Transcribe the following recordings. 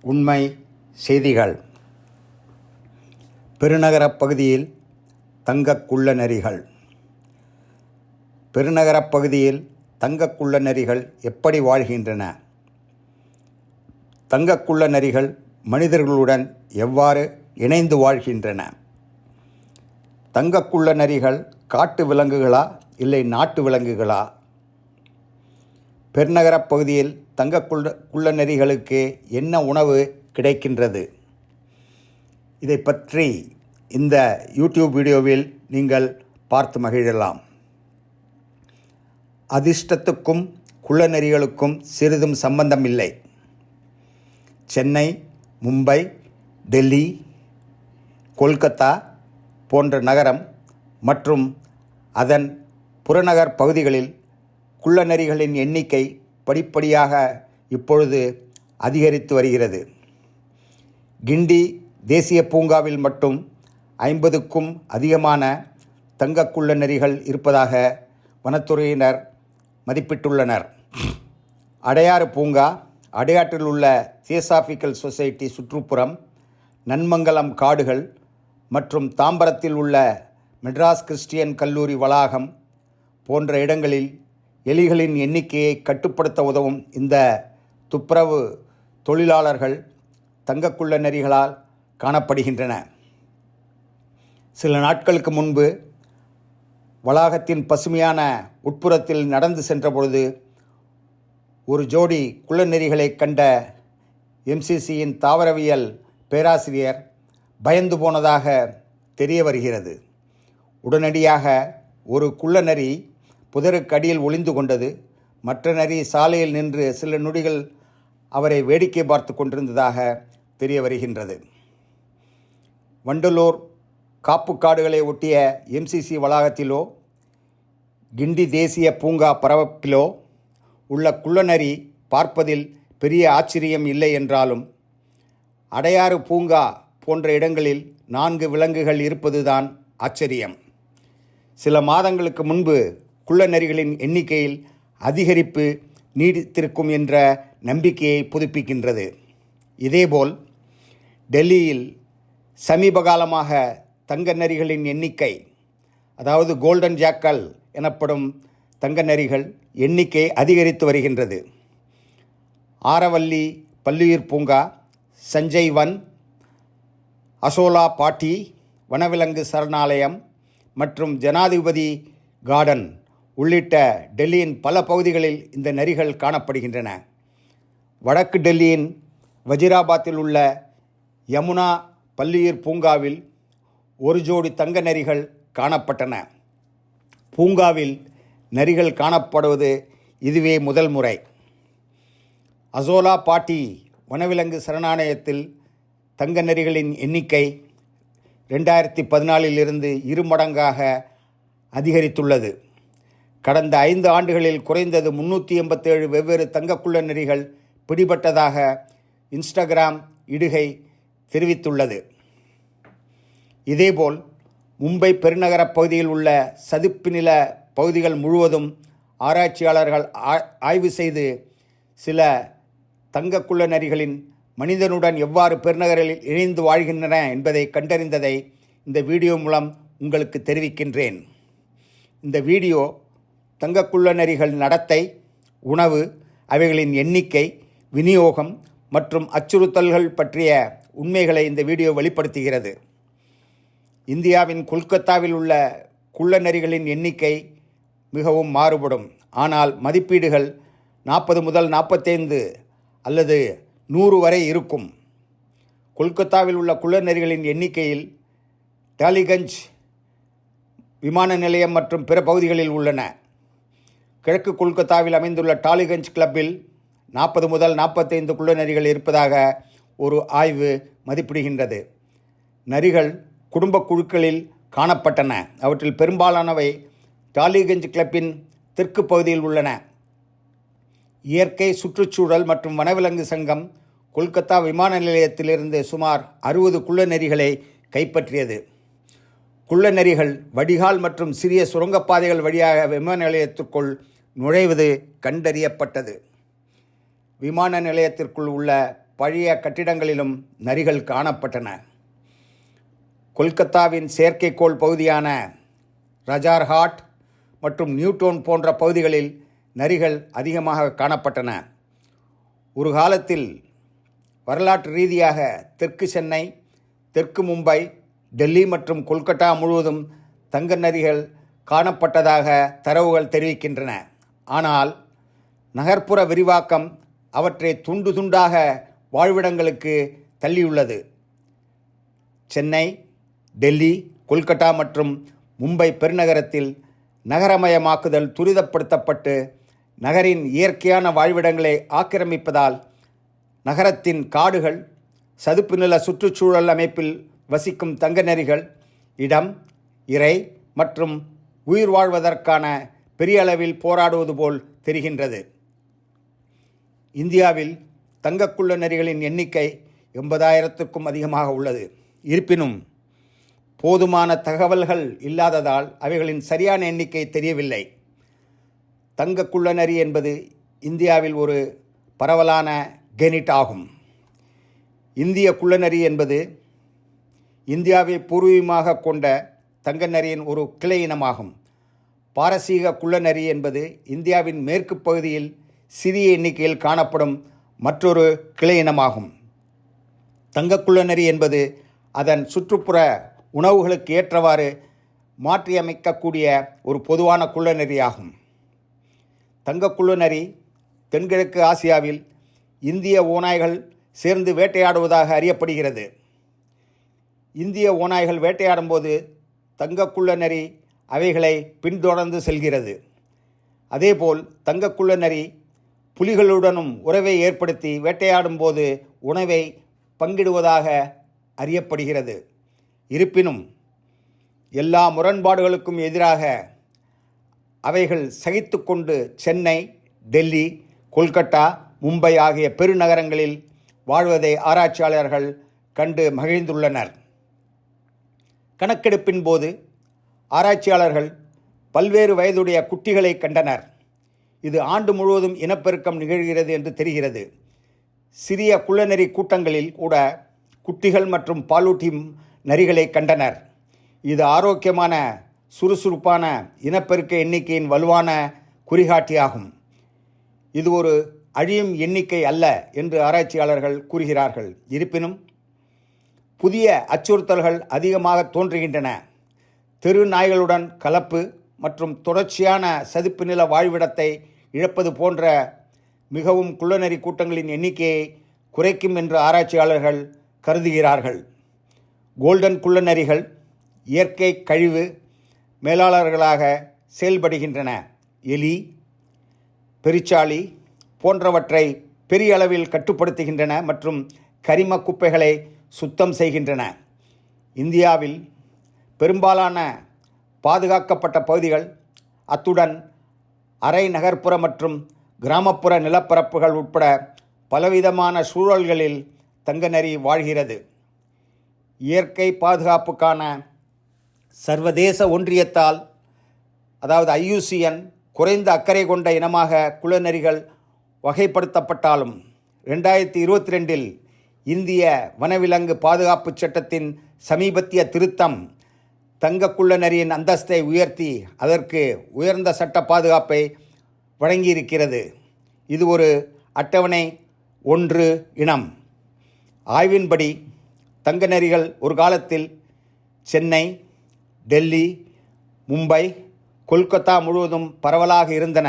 உண்மை செய்திகள். பெருநகரப் பகுதியில் தங்கக்குள்ள நரிகள் பெருநகரப் பகுதியில் தங்கக்குள்ள நரிகள் எப்படி வாழ்கின்றன? தங்கக்குள்ள நரிகள் மனிதர்களுடன் எவ்வாறு இணைந்து வாழ்கின்றன? தங்கக்குள்ள நரிகள் காட்டு விலங்குகளா இல்லை நாட்டு விலங்குகளா? பெருநகரப் பகுதியில் தங்க குள்ள குள்ளநெறிகளுக்கு என்ன உணவு கிடைக்கின்றது? இதை பற்றி இந்த யூடியூப் வீடியோவில் நீங்கள் பார்த்து மகிழலாம். அதிர்ஷ்டத்துக்கும் குள்ளநெறிகளுக்கும் சிறிதும் சம்பந்தம் இல்லை. சென்னை மும்பை டெல்லி கொல்கத்தா போன்ற நகரம் மற்றும் அதன் புறநகர் பகுதிகளில் குள்ளநரிகளின் எண்ணிக்கை படிப்படியாக இப்பொழுது அதிகரித்து வருகிறது. கிண்டி தேசிய பூங்காவில் மட்டும் ஐம்பதுக்கும் அதிகமான தங்கக்குள்ள நரிகள் இருப்பதாக வனத்துறையினர் மதிப்பிட்டுள்ளனர். அடையாறு பூங்கா அடையாற்றில் உள்ள தியோசாஃபிக்கல் சொசைட்டி சுற்றுப்புறம் நன்மங்கலம் காடுகள் மற்றும் தாம்பரத்தில் உள்ள மெட்ராஸ் கிறிஸ்டியன் கல்லூரி வளாகம் போன்ற இடங்களில் எலிகளின் எண்ணிக்கையை கட்டுப்படுத்த உதவும் இந்த துப்புரவு தொழிலாளர்கள் தங்கக்குள்ள நெறிகளால் காணப்படுகின்றன. சில நாட்களுக்கு முன்பு வளாகத்தின் பசுமையான உட்புறத்தில் நடந்து சென்றபொழுது ஒரு ஜோடி குள்ளநெறிகளை கண்ட எம்சிசியின் தாவரவியல் பேராசிரியர் பயந்து போனதாக தெரிய வருகிறது. உடனடியாக ஒரு குள்ளநரி புதருக்கு அடியில் ஒளிந்து கொண்டது. மற்ற நரி சாலையில் நின்று சில நொடிகள் அவரை வேடிக்கை பார்த்து கொண்டிருந்ததாக தெரிய வருகின்றது. வண்டலூர் காப்பு காடுகளை ஒட்டிய எம்சிசி வளாகத்திலோ கிண்டி தேசிய பூங்கா பரப்பிலோ உள்ள குள்ளநரி பார்ப்பதில் பெரிய ஆச்சரியம் இல்லை என்றாலும் அடையாறு பூங்கா போன்ற இடங்களில் நான்கு விலங்குகள் இருப்பதுதான் ஆச்சரியம். சில மாதங்களுக்கு முன்பு குள்ளநரிகளின் எண்ணிக்கையில் அதிகரிப்பு நீடித்திருக்கும் என்ற நம்பிக்கையை புதுப்பிக்கின்றது. இதேபோல் டெல்லியில் சமீப காலமாக தங்க நரிகளின் எண்ணிக்கை அதாவது கோல்டன் ஜாக்கல் எனப்படும் தங்க நரிகள் எண்ணிக்கை அதிகரித்து வருகின்றது. ஆரவல்லி பல்லுயிர் பூங்கா சஞ்சய் வன் அசோலா பாட்டி வனவிலங்கு சரணாலயம் மற்றும் ஜனாதிபதி கார்டன் உள்ளிட்ட டெல்லியின் பல பகுதிகளில் இந்த நரிகள் காணப்படுகின்றன. வடக்கு டெல்லியின் வஜிராபாத்தில் உள்ள யமுனா பல்லுயிர் பூங்காவில் ஒரு ஜோடி தங்க நரிகள் காணப்பட்டன. பூங்காவில் நரிகள் காணப்படுவது இதுவே முதல் முறை. அசோலா பாட்டி வனவிலங்கு சரணாலயத்தில் தங்க நரிகளின் எண்ணிக்கை ரெண்டாயிரத்தி பதினாலிலிருந்து இரு மடங்காக அதிகரித்துள்ளது. கடந்த ஐந்து ஆண்டுகளில் குறைந்தது முன்னூற்றி எண்பத்தேழு வெவ்வேறு தங்கக்குள்ள நரிகள் பிடிபட்டதாக இன்ஸ்டாகிராம் இடுகை தெரிவித்துள்ளது. இதேபோல் மும்பை பெருநகரப் பகுதியில் உள்ள சதுப்பு நில பகுதிகள் முழுவதும் ஆராய்ச்சியாளர்கள் ஆ- ஆய்வு செய்து சில தங்கக்குள்ள நரிகளின் மனிதனுடன் எவ்வாறு பெருநகரில் இணைந்து வாழ்கின்றன என்பதை கண்டறிந்ததை இந்த வீடியோ மூலம் உங்களுக்கு தெரிவிக்கின்றேன். இந்த வீடியோ தங்கக்குள்ள நரிகள் நடத்தை உணவு அவைகளின் எண்ணிக்கை விநியோகம் மற்றும் அச்சுறுத்தல்கள் பற்றிய உண்மைகளை இந்த வீடியோ வெளிப்படுத்துகிறது. இந்தியாவின் கொல்கத்தாவில் உள்ள குள்ளநரிகளின் எண்ணிக்கை மிகவும் மாறுபடும். ஆனால் மதிப்பீடுகள் நாற்பது முதல் நாற்பத்தைந்து அல்லது நூறு வரை இருக்கும். கொல்கத்தாவில் உள்ள குள்ளநரிகளின் எண்ணிக்கையில் டாலிகஞ்ச் விமான நிலையம் மற்றும் பிற பகுதிகளில் உள்ளன. கிழக்கு கொல்கத்தாவில் அமைந்துள்ள டாலிகஞ்ச் கிளப்பில் நாற்பது முதல் நாற்பத்தைந்து குள்ளநரிகள் இருப்பதாக ஒரு ஆய்வு மதிப்பிடுகின்றது. நரிகள் குடும்ப குழுக்களில் காணப்பட்டன. அவற்றில் பெரும்பாலானவை டாலிகஞ்ச் கிளப்பின் தெற்கு பகுதியில் உள்ளன. இயற்கை சுற்றுச்சூழல் மற்றும் வனவிலங்கு சங்கம் கொல்கத்தா விமான நிலையத்திலிருந்து சுமார் அறுபது குள்ளநெறிகளை கைப்பற்றியது. குள்ளநெறிகள் வடிகால் மற்றும் சிறிய சுரங்கப்பாதைகள் வழியாக விமான நிலையத்திற்குள் நுழைவது கண்டறியப்பட்டது. விமான நிலையத்திற்குள் உள்ள பழைய கட்டிடங்களிலும் நரிகள் காணப்பட்டன. கொல்கத்தாவின் செயற்கைக்கோள் பகுதியான ரஜார்ஹாட் மற்றும் நியூட்டோன் போன்ற பகுதிகளில் நரிகள் அதிகமாக காணப்பட்டன. ஒரு காலத்தில் வரலாற்று ரீதியாக தெற்கு சென்னை தெற்கு மும்பை டெல்லி மற்றும் கொல்கட்டா முழுவதும் தங்க நரிகள் காணப்பட்டதாக தரவுகள் தெரிவிக்கின்றன. ஆனால் நகர்ப்புற விரிவாக்கம் அவற்றை துண்டு துண்டாக வாழ்விடங்களுக்கு தள்ளியுள்ளது. சென்னை டெல்லி கொல்கட்டா மற்றும் மும்பை பெருநகரத்தில் நகரமயமாக்குதல் துரிதப்படுத்தப்பட்டு நகரின் இயற்கையான வாழ்விடங்களை ஆக்கிரமிப்பதால் நகரத்தின் காடுகள் சதுப்பு நில சுற்றுச்சூழல் அமைப்பில் வசிக்கும் தங்க நெறிகள் இடம் இறை மற்றும் உயிர் வாழ்வதற்கான பெரிய அளவில் போராடுவது போல் தெரிகின்றது. இந்தியாவில் தங்கக்குள்ள நரிகளின் எண்ணிக்கை எண்பதாயிரத்துக்கும் அதிகமாக உள்ளது. இருப்பினும் போதுமான தகவல்கள் இல்லாததால் அவைகளின் சரியான எண்ணிக்கை தெரியவில்லை. தங்கக்குள்ள நரி என்பது இந்தியாவில் ஒரு பரவலான கெனிட் ஆகும். இந்திய குள்ளநரி என்பது இந்தியாவை பூர்வீகமாக கொண்ட தங்க நரியின் ஒரு கிளை இனமாகும். பாரசீக குள்ளநரி என்பது இந்தியாவின் மேற்கு பகுதியில் சிறிய எண்ணிக்கையில் காணப்படும் மற்றொரு கிளை இனமாகும். தங்கக்குள்ளநரி என்பது அதன் சுற்றுப்புற உணவுகளுக்கு ஏற்றவாறு மாற்றியமைக்கக்கூடிய ஒரு பொதுவான குள்ளநரியாகும். தங்கக்குள்ளநரி தென்கிழக்கு ஆசியாவில் இந்திய ஓநாய்கள் சேர்ந்து வேட்டையாடுவதாக அறியப்படுகிறது. இந்திய ஓநாய்கள் வேட்டையாடும்போது தங்கக்குள்ளநரி அவைகளை பின்தொடர்ந்து செல்கிறது. அதேபோல் தங்கக்குள்ள நரி புலிகளுடனும் உறவை ஏற்படுத்தி வேட்டையாடும்போது உணவை பங்கிடுவதாக அறியப்படுகிறது. இருப்பினும் எல்லா முரண்பாடுகளுக்கும் எதிராக அவைகள் சகித்துக்கொண்டு சென்னை டெல்லி கொல்கத்தா மும்பை ஆகிய பெருநகரங்களில் வாழ்வதை ஆராய்ச்சியாளர்கள் கண்டு மகிழ்ந்துள்ளனர். கணக்கெடுப்பின் போது ஆராய்ச்சியாளர்கள் பல்வேறு வயதுடைய குட்டிகளை கண்டனர். இது ஆண்டு முழுவதும் இனப்பெருக்கம் நிகழ்கிறது என்று தெரிகிறது. சிறிய குள்ளநெறி கூட்டங்களில் கூட குட்டிகள் மற்றும் பாலூட்டி நரிகளை கண்டனர். இது ஆரோக்கியமான சுறுசுறுப்பான இனப்பெருக்க எண்ணிக்கையின் வலுவான குறிகாட்டியாகும். இது ஒரு அழியும் எண்ணிக்கை அல்ல என்று ஆராய்ச்சியாளர்கள் கூறுகிறார்கள். இருப்பினும் புதிய அச்சுறுத்தல்கள் அதிகமாக தோன்றுகின்றன. தெரு நாய்களுடன் கலப்பு மற்றும் தொடர்ச்சியான சதுப்பு நில வாழ்விடத்தை இழப்பது போன்ற மிகவும் குள்ளநெறி கூட்டங்களின் எண்ணிக்கையை குறைக்கும் என்று ஆராய்ச்சியாளர்கள் கருதுகிறார்கள். கோல்டன் குள்ளநரிகள் இயற்கை கழிவு மேலாளர்களாக செயல்படுகின்றன. எலி பெருச்சாளி போன்றவற்றை பெரிய அளவில் கட்டுப்படுத்துகின்றன மற்றும் கரிம குப்பைகளை சுத்தம் செய்கின்றன. இந்தியாவில் பெரும்பாலான பாதுகாக்கப்பட்ட பகுதிகள் அத்துடன் அரை நகர்ப்புற மற்றும் கிராமப்புற நிலப்பரப்புகள் உட்பட பலவிதமான சூழல்களில் தங்கநரி வாழ்கிறது. இயற்கை பாதுகாப்புக்கான சர்வதேச ஒன்றியத்தால் அதாவது ஐயூசிஎன் குறைந்த அக்கறை கொண்ட இனமாக குளநரிகள் வகைப்படுத்தப்பட்டாலும் ரெண்டாயிரத்தி இருபத்தி ரெண்டில் இந்திய வனவிலங்கு பாதுகாப்பு சட்டத்தின் சமீபத்திய திருத்தம் தங்கக்குள்ளநரியின் அந்தஸ்தை உயர்த்தி அதற்கு உயர்ந்த சட்ட பாதுகாப்பை வழங்கியிருக்கிறது. இது ஒரு அட்டவணை ஒன்று இனம். ஆய்வின்படி தங்க நரிகள் ஒரு காலத்தில் சென்னை டெல்லி மும்பை கொல்கத்தா முழுவதும் பரவலாக இருந்தன.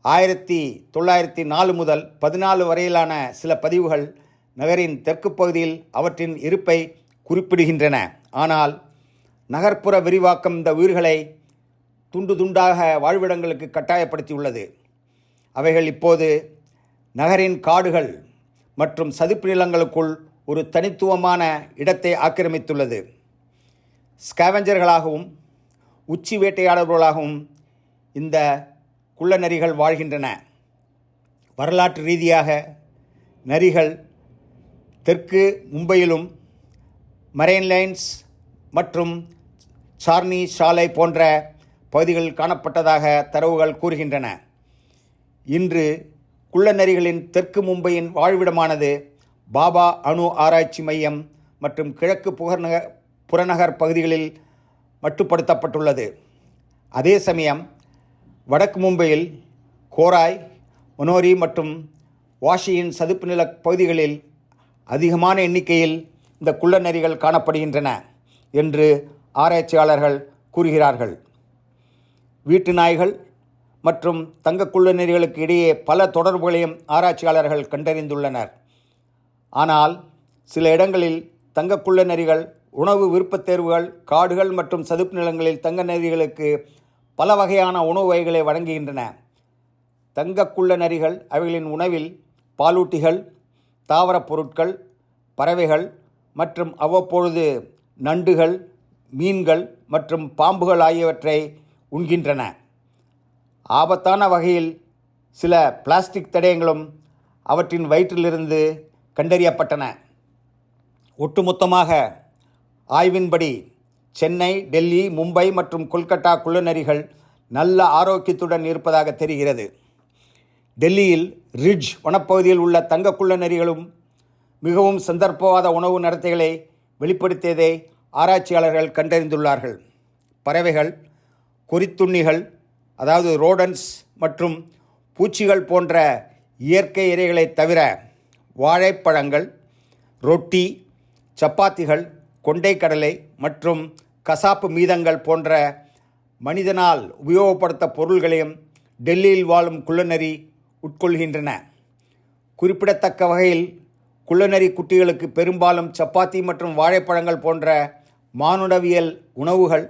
ஆயிரத்தி தொள்ளாயிரத்தி நாலு முதல் பதினாலு வரையிலான சில பதிவுகள் நகரின் தெற்கு பகுதியில் அவற்றின் இருப்பை குறிப்பிடுகின்றன. ஆனால் நகர்ப்புற விரிவாக்கம் இந்த உயிர்களை துண்டு துண்டாக வாழ்விடங்களுக்கு கட்டாயப்படுத்தியுள்ளது. அவைகள் இப்போது நகரின் காடுகள் மற்றும் சதுப்பு நிலங்களுக்குள் ஒரு தனித்துவமான இடத்தை ஆக்கிரமித்துள்ளது. ஸ்கேவஞ்சர்களாகவும் உச்சி வேட்டையாளர்களாகவும் இந்த குள்ள நரிகள் வாழ்கின்றன. வரலாற்று ரீதியாக நரிகள் தெற்கு மும்பையிலும் மரைன் லைன்ஸ் மற்றும் சார்னி சாலை போன்ற பகுதிகளில் காணப்பட்டதாக தரவுகள் கூறுகின்றன. இன்று குள்ளநரிகளின் தெற்கு மும்பையின் வாழ்விடமானது பாபா அணு ஆராய்ச்சி மையம் மற்றும் கிழக்கு புகர்நகர் புறநகர் பகுதிகளில் மட்டுப்படுத்தப்பட்டுள்ளது. அதே சமயம் வடக்கு மும்பையில் கோராய் மனோரி மற்றும் வாஷியின் சதுப்பு நில பகுதிகளில் அதிகமான எண்ணிக்கையில் இந்த குள்ளநரிகள் காணப்படுகின்றன என்று ஆராய்ச்சியாளர்கள் கூறுகிறார்கள். வீட்டு நாய்கள் மற்றும் தங்க இடையே பல தொடர்புகளையும் ஆராய்ச்சியாளர்கள் கண்டறிந்துள்ளனர். ஆனால் சில இடங்களில் தங்க உணவு விருப்பத் தேர்வுகள் காடுகள் மற்றும் சதுப்பு நிலங்களில் தங்க நரிகளுக்கு பல வகையான உணவு வகைகளை வழங்குகின்றன. தங்கக்குள்ள நரிகள் அவைகளின் உணவில் பாலூட்டிகள் தாவரப் பொருட்கள் பறவைகள் மற்றும் அவ்வப்பொழுது நண்டுகள் மீன்கள் மற்றும் பாம்புகள் ஆகியவற்றை உண்கின்றன. ஆபத்தான வகையில் சில பிளாஸ்டிக் தடயங்களும் அவற்றின் வயிற்றிலிருந்து கண்டறியப்பட்டன. ஒட்டுமொத்தமாக ஆய்வின்படி சென்னை டெல்லி மும்பை மற்றும் கொல்கட்டா குள்ளநரிகள் நல்ல ஆரோக்கியத்துடன் இருப்பதாக தெரிகிறது. டெல்லியில் ரிட்ஜ் வனப்பகுதியில் உள்ள தங்க குள்ளநரிகளும் மிகவும் சந்தர்ப்பவாத உணவு நடத்தைகளை வெளிப்படுத்தியதை ஆராய்ச்சியாளர்கள் கண்டறிந்துள்ளார்கள். பறவைகள் கொறித்துண்ணிகள் அதாவது ரோடன்ஸ் மற்றும் பூச்சிகள் போன்ற இயற்கை இறைகளை தவிர வாழைப்பழங்கள் ரொட்டி சப்பாத்திகள் கொண்டைக்கடலை மற்றும் கசாப்பு மீதங்கள் போன்ற மனிதனால் உபயோகப்படுத்த பொருள்களையும் டெல்லியில் வாழும் குள்ளநரி உட்கொள்கின்றன. குறிப்பிடத்தக்க வகையில் குள்ளநரி குட்டிகளுக்கு பெரும்பாலும் சப்பாத்தி மற்றும் வாழைப்பழங்கள் போன்ற மானுடவியல் உணவுகள்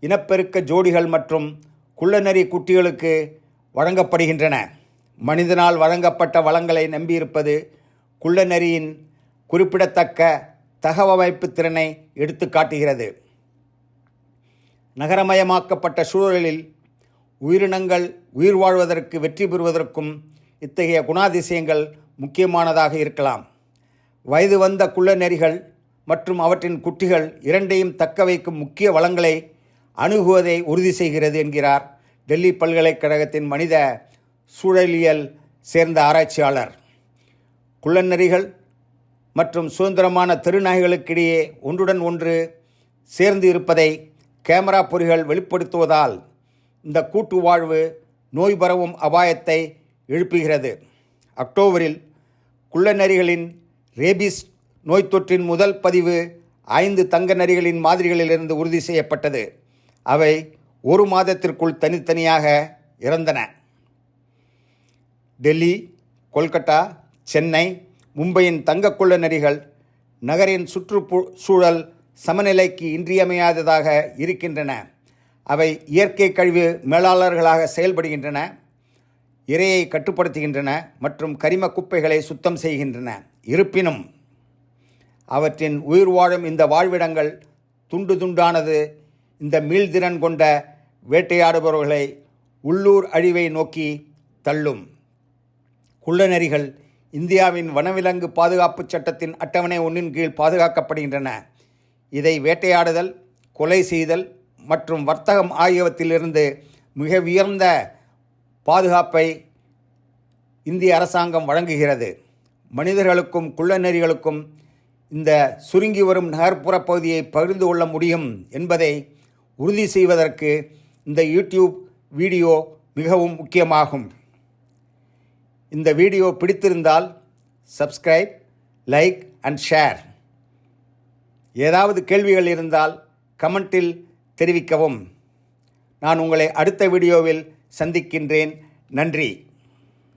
இனப்பெருக்க ஜோடிகள் மற்றும் குள்ளநரி குட்டிகளுக்கு வழங்கப்படுகின்றன. மனிதனால் வழங்கப்பட்ட வளங்களை நம்பியிருப்பது குள்ளநரியின் குறிப்பிடத்தக்க தகவமைப்பு திறனை எடுத்து காட்டுகிறது. நகரமயமாக்கப்பட்ட சூழலில் உயிரினங்கள் உயிர் வாழ்வதற்கு வெற்றி பெறுவதற்கும் இத்தகைய குணாதிசயங்கள் முக்கியமானதாக இருக்கலாம். வயது வந்த குள்ளநெறிகள் மற்றும் அவற்றின் குட்டிகள் இரண்டையும் தக்க வைக்கும் முக்கிய வளங்களை அணுகுவதை உறுதி செய்கிறது என்கிறார் டெல்லி பல்கலைக்கழகத்தின் மனித சூழலியல் சேர்ந்த ஆராய்ச்சியாளர். குள்ளநெறிகள் மற்றும் சுதந்திரமான தெருநாய்களுக்கிடையே ஒன்றுடன் ஒன்று சேர்ந்து இருப்பதை கேமரா பொறிகள் வெளிப்படுத்துவதால் இந்த கூட்டு வாழ்வு நோய் பரவும் அபாயத்தை எழுப்புகிறது. அக்டோபரில் குள்ளநரிகளின் ரேபிஸ் நோய் தொற்றின் முதல் பதிவு ஐந்து தங்க நரிகளின் மாதிரிகளிலிருந்து உறுதி செய்யப்பட்டது. அவை ஒரு மாதத்திற்குள் தனித்தனியாக இறந்தன. டெல்லி கொல்கட்டா சென்னை மும்பையின் தங்கக்குள்ள நரிகள் நகரின் சுற்றுப்பு சூழல் சமநிலைக்கு இன்றியமையாததாக இருக்கின்றன. அவை இயற்கை கழிவு மேலாளர்களாக செயல்படுகின்றன இரையை கட்டுப்படுத்துகின்றன மற்றும் கரிம குப்பைகளை சுத்தம் செய்கின்றன. இருப்பினும் அவற்றின் உயிர் வாழும் இந்த வாழ்விடங்கள் துண்டு துண்டானது. இந்த மீள்திறன் கொண்ட வேட்டையாடுபவர்களை உள்ளூர் அழிவை நோக்கி தள்ளும். குள்ளநெறிகள் இந்தியாவின் வனவிலங்கு பாதுகாப்பு சட்டத்தின் அட்டவணை ஒன்றின் கீழ் பாதுகாக்கப்படுகின்றன. இதை வேட்டையாடுதல் கொலை செய்தல் மற்றும் வர்த்தகம் ஆகியவற்றிலிருந்து மிக உயர்ந்த பாதுகாப்பை இந்திய அரசாங்கம் வழங்குகிறது. மனிதர்களுக்கும் குள்ளநெறிகளுக்கும் இந்த சுருங்கி வரும் நகர்ப்புற பகுதியை பகிர்ந்து கொள்ள முடியும் என்பதை உறுதி செய்வதற்கு இந்த யூடியூப் வீடியோ மிகவும் முக்கியமாகும். இந்த வீடியோ பிடித்திருந்தால் சப்ஸ்கிரைப் லைக் அண்ட் ஷேர். ஏதாவது கேள்விகள் இருந்தால் கமெண்ட்டில் தெரிவிக்கவும். நான் உங்களை அடுத்த வீடியோவில் சந்திக்கின்றேன். நன்றி.